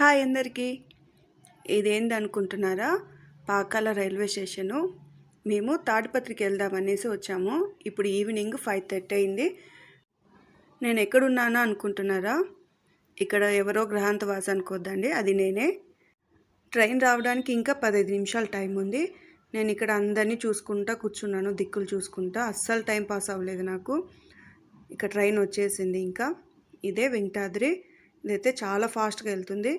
Hi అందరికీ. ఇదేంది అనుకుంటున్నారా? Pakala railway station. మేము తాడిపత్రికి వెళ్దామనేసి వచ్చాము. ఇప్పుడు ఈవినింగ్ ఫైవ్ థర్టీ అయింది. నేను ఎక్కడున్నానా అనుకుంటున్నారా? ఇక్కడ ఎవరో గ్రహాంతవాస అనుకోద్దండి అది నేనే. ట్రైన్ రావడానికి ఇంకా పదహైదు నిమిషాలు టైం ఉంది. నేను ఇక్కడ అందరినీ చూసుకుంటా కూర్చున్నాను దిక్కులు చూసుకుంటా. అస్సలు టైం పాస్ అవ్వలేదు నాకు. ఇక ట్రైన్ వచ్చేసింది ఇంకా. ఇదే వెంకటాద్రి. ఇదైతే చాలా ఫాస్ట్గా వెళ్తుంది.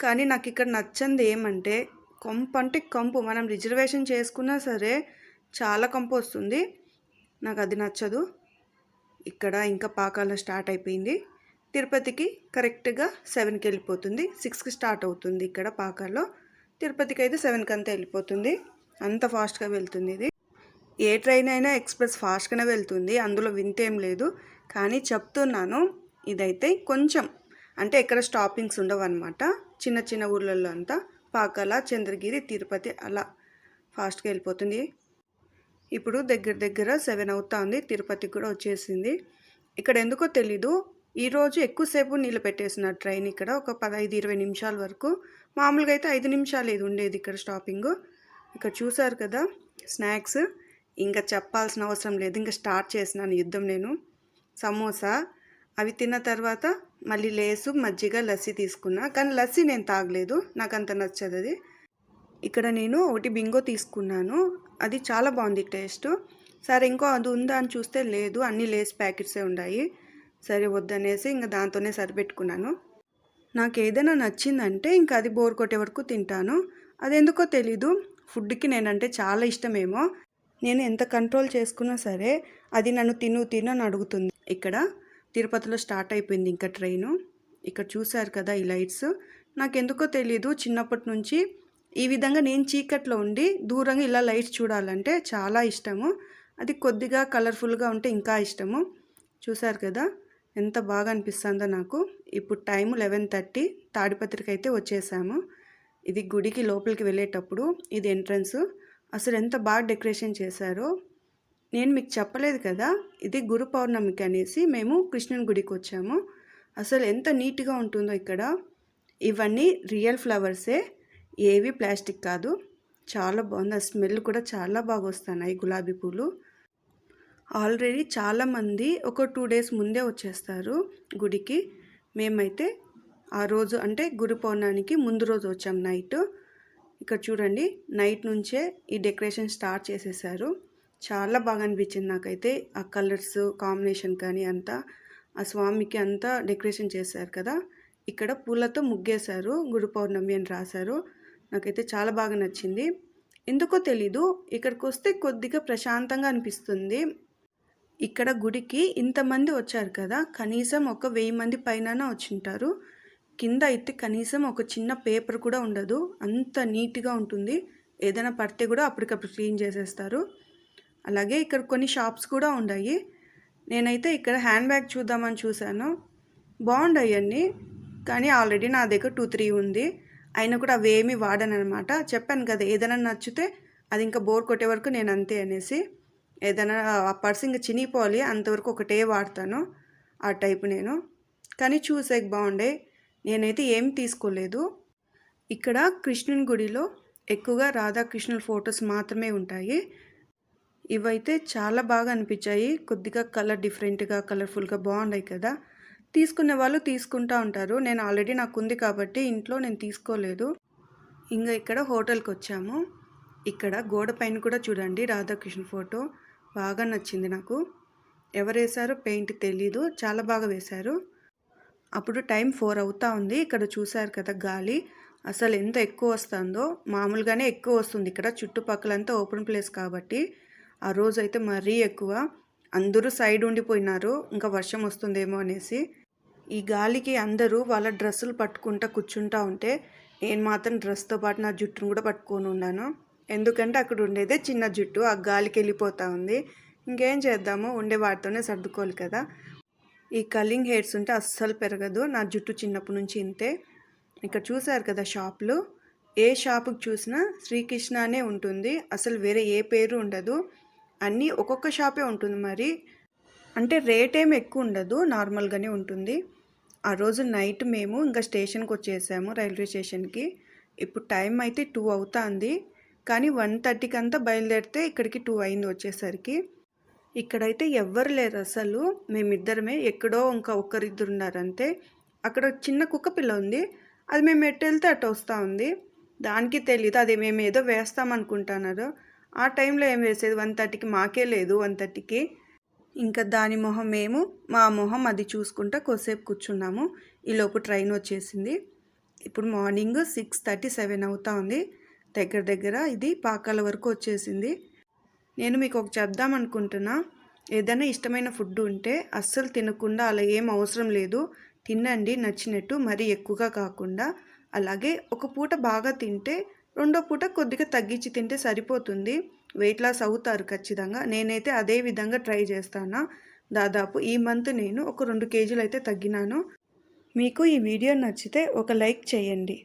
కానీ నాకు ఇక్కడ నచ్చంది ఏమంటే కంపు అంటే కంపు. మనం రిజర్వేషన్ చేసుకున్నా సరే చాలా కంపు వస్తుంది. నాకు అది నచ్చదు. ఇక్కడ ఇంకా పాకాల స్టార్ట్ అయిపోయింది. తిరుపతికి కరెక్ట్గా సెవెన్కి వెళ్ళిపోతుంది. సిక్స్కి స్టార్ట్ అవుతుంది ఇక్కడ పాకాల్లో. తిరుపతికి అయితే సెవెన్కి అంతా వెళ్ళిపోతుంది. అంత ఫాస్ట్గా వెళ్తుంది ఇది. ఏ ట్రైన్ అయినా ఎక్స్ప్రెస్ ఫాస్ట్గానే వెళ్తుంది. అందులో వింతేం లేదు. కానీ చెప్తున్నాను ఇదైతే కొంచెం అంటే ఎక్కడ స్టాపింగ్స్ ఉండవు అనమాట చిన్న చిన్న ఊర్లలో అంతా పాకాల చంద్రగిరి తిరుపతి అలా ఫాస్ట్గా వెళ్ళిపోతుంది. ఇప్పుడు దగ్గర దగ్గర సెవెన్ అవుతా ఉంది తిరుపతికి కూడా వచ్చేసింది. ఇక్కడ ఎందుకో తెలీదు. ఈరోజు ఎక్కువసేపు నీళ్ళు పెట్టేసిన ట్రైన్ ఇక్కడ ఒక పదహైదు ఇరవై నిమిషాల వరకు. మామూలుగా అయితే ఐదు నిమిషాలు ఇది ఉండేది ఇక్కడ స్టాపింగ్ ఇక్కడ చూసారు కదా స్నాక్స్ ఇంకా చెప్పాల్సిన అవసరం లేదు. ఇంకా స్టార్ట్ చేసినాను యుద్ధం నేను. సమోసా అవి తిన్న తర్వాత మళ్ళీ లేసు మజ్జిగ లస్సీ తీసుకున్నా. కానీ లస్సీ నేను తాగలేదు. నాకు అంత నచ్చదు అది. ఇక్కడ నేను ఒకటి బింగో తీసుకున్నాను. అది చాలా బాగుంది టేస్ట్. సరే ఇంకో అది ఉందా అని చూస్తే లేదు. అన్ని లేస్ ప్యాకెట్సే ఉన్నాయి సరే వద్దనేసి ఇంకా దాంతోనే సరిపెట్టుకున్నాను. నాకు ఏదైనా నచ్చిందంటే ఇంకా అది బోర్ కొట్టే వరకు తింటాను. అది ఎందుకో తెలీదు. ఫుడ్కి నేనంటే చాలా ఇష్టమేమో. నేను ఎంత కంట్రోల్ చేసుకున్నా సరే అది నన్ను తిను తిను అని అడుగుతుంది. ఇక్కడ తిరుపతిలో స్టార్ట్ అయిపోయింది ఇంకా ట్రైను. ఇక్కడ చూశారు కదా ఈ లైట్స్. నాకు ఎందుకో తెలీదు చిన్నప్పటి నుంచి. ఈ విధంగా నేను చీకట్లో ఉండి దూరంగా ఇలా లైట్స్ చూడాలంటే చాలా ఇష్టము. అది కొద్దిగా కలర్ఫుల్గా ఉంటే ఇంకా ఇష్టము. చూశారు కదా? ఎంత బాగా అనిపిస్తుందో నాకు. ఇప్పుడు టైం లెవెన్ థర్టీ. తాడిపత్రికి అయితే వచ్చేసాము. ఇది గుడికి లోపలికి వెళ్ళేటప్పుడు ఇది ఎంట్రన్స్. అసలు ఎంత బాగా డెకరేషన్ చేశారో. నేను మీకు చెప్పలేదు కదా ఇది గురు పౌర్ణమికి అనేసి మేము కృష్ణుని గుడికి వచ్చాము. అసలు ఎంత నీట్గా ఉంటుందో ఇక్కడ. ఇవన్నీ రియల్ ఫ్లవర్సే ఏవి ప్లాస్టిక్ కాదు. చాలా బాగుంది. ఆ స్మెల్ కూడా చాలా బాగా వస్తున్నాయి గులాబీ పూలు. ఆల్రెడీ చాలామంది ఒక టూ డేస్ ముందే వచ్చేస్తారు గుడికి. మేమైతే ఆ రోజు అంటే గురు పౌర్ణానికి ముందు రోజు వచ్చాం నైట్. ఇక్కడ చూడండి నైట్ నుంచే ఈ డెకరేషన్ స్టార్ట్ చేసేసారు. చాలా బాగా అనిపించింది నాకైతే. ఆ కలర్స్ కాంబినేషన్ కానీ అంతా ఆ స్వామికి అంతా డెకరేషన్ చేశారు కదా. ఇక్కడ పూలతో ముగ్గేశారు గురు పౌర్ణమి అని రాశారు. నాకైతే చాలా బాగా నచ్చింది. ఎందుకో తెలీదు ఇక్కడికి వస్తే కొద్దిగా ప్రశాంతంగా అనిపిస్తుంది. ఇక్కడ గుడికి ఇంతమంది వచ్చారు కదా కనీసం ఒక వెయ్యి మంది పైన వచ్చింటారు. కింద అయితే కనీసం ఒక చిన్న పేపర్ కూడా ఉండదు. అంత నీట్గా ఉంటుంది. ఏదైనా పడితే కూడా అప్పటికప్పుడు క్లీన్ చేసేస్తారు. అలాగే ఇక్కడ కొన్ని షాప్స్ కూడా ఉన్నాయి. నేనైతే ఇక్కడ హ్యాండ్ బ్యాగ్ చూద్దామని చూశాను. బాగుండాయి కానీ ఆల్రెడీ నా దగ్గర టూ త్రీ ఉంది. అయినా కూడా అవి ఏమీ చెప్పాను కదా ఏదైనా నచ్చితే అది ఇంకా బోర్ కొట్టే వరకు నేను అంతే అనేసి. ఏదైనా ఆ పర్స్ ఇంకా చినిగిపోవాలి అంతవరకు ఒకటే వాడతాను ఆ టైపు నేను. కానీ చూసేకి బాగుండే. నేనైతే ఏం తీసుకోలేదు. ఇక్కడ కృష్ణుని గుడిలో ఎక్కువగా రాధాకృష్ణుల ఫొటోస్ మాత్రమే ఉంటాయి. ఇవైతే చాలా బాగా అనిపించాయి. కొద్దిగా కలర్ డిఫరెంట్గా కలర్ఫుల్గా బాగున్నాయి కదా. తీసుకునే వాళ్ళు తీసుకుంటూ ఉంటారు. నేను ఆల్రెడీ నాకు ఉంది కాబట్టి ఇంట్లో నేను తీసుకోలేదు. ఇంకా ఇక్కడ హోటల్కి వచ్చాము. ఇక్కడ గోడ పైన కూడా చూడండి రాధాకృష్ణ ఫోటో. బాగా నచ్చింది నాకు. ఎవరు వేశారో పెయింట్ తెలీదు. చాలా బాగా వేశారు. అప్పుడు టైం ఫోర్ అవుతా ఉంది. ఇక్కడ చూశారు కదా గాలి. అసలు ఎంత ఎక్కువ వస్తుందో. మామూలుగానే ఎక్కువ వస్తుంది. ఇక్కడ చుట్టుపక్కలంతా ఓపెన్ ప్లేస్ కాబట్టి. ఆ రోజు అయితే మరీ ఎక్కువ. అందరూ సైడ్ ఉండిపోయినారు. ఇంకా వర్షం వస్తుందేమో అనేసి. ఈ గాలికి అందరూ వాళ్ళ డ్రెస్సులు పట్టుకుంటా కూర్చుంటా ఉంటే నేను మాత్రం డ్రెస్తో పాటు నా జుట్టును కూడా పట్టుకొని ఉన్నాను. ఎందుకంటే అక్కడ ఉండేదే చిన్న జుట్టు. ఆ గాలికి వెళ్ళిపోతూ ఉంది. ఇంకేం చేద్దాము ఉండే వాటితోనే సర్దుకోవాలి కదా. ఈ కలింగ్ హెయిర్స్ ఉంటే అస్సలు పెరగదు. నా జుట్టు చిన్నప్పటి నుంచి ఇంతే. ఇక్కడ చూసారు కదా షాప్లు. ఏ షాపుకి చూసినా శ్రీకృష్ణ అనే ఉంటుంది. అసలు వేరే ఏ పేరు ఉండదు. అన్నీ ఒక్కొక్క షాపే ఉంటుంది మరి. అంటే రేట్ ఏమి ఎక్కువ ఉండదు నార్మల్గానే ఉంటుంది. ఆ రోజు నైట్ మేము ఇంకా స్టేషన్కి వచ్చేసాము రైల్వే స్టేషన్కి. ఇప్పుడు టైం అయితే టూ అవుతుంది. కానీ వన్ థర్టీకి అంతా బయలుదేరితే ఇక్కడికి టూ అయింది వచ్చేసరికి. ఇక్కడైతే ఎవ్వరు లేరు అసలు. మేమిద్దరమే ఎక్కడో ఇంకా ఒక్కరిద్దరు ఉన్నారంతే అక్కడ చిన్న కుక్క పిల్ల ఉంది. అది మేము ఎటు వెళ్తే అటు వస్తూ ఉంది. దానికి తెలియదు అది మేము ఏదో వేస్తామనుకుంటున్నారు. ఆ టైంలో ఏం వేసేది వన్ థర్టీకి మాకే లేదు వన్ థర్టీకి. ఇంకా దాని మొహం మేము మా మొహం అది చూసుకుంటా కొద్దిసేపు కూర్చున్నాము. ఈలోపు ట్రైన్ వచ్చేసింది. ఇప్పుడు మార్నింగ్ సిక్స్ థర్టీ సెవెన్ అవుతా ఉంది. దగ్గర దగ్గర ఇది పాకాల వరకు వచ్చేసింది. నేను మీకు ఒక చెప్దాం అనుకుంటున్నా. ఏదైనా ఇష్టమైన ఫుడ్ ఉంటే అస్సలు తినకుండా అలా ఏం అవసరం లేదు. తినండి నచ్చినట్టు మరీ ఎక్కువగా కాకుండా. అలాగే ఒక పూట బాగా తింటే రెండో పూట కొద్దిగా తగ్గించి తింటే సరిపోతుంది. వెయిట్ లాస్ అవుతారు ఖచ్చితంగా. నేనైతే అదే విధంగా ట్రై చేస్తాను. దాదాపు ఈ మంత్ నేను ఒక రెండు కేజీలు అయితే తగ్గినాను. మీకు ఈ వీడియో నచ్చితే ఒక లైక్ చేయండి.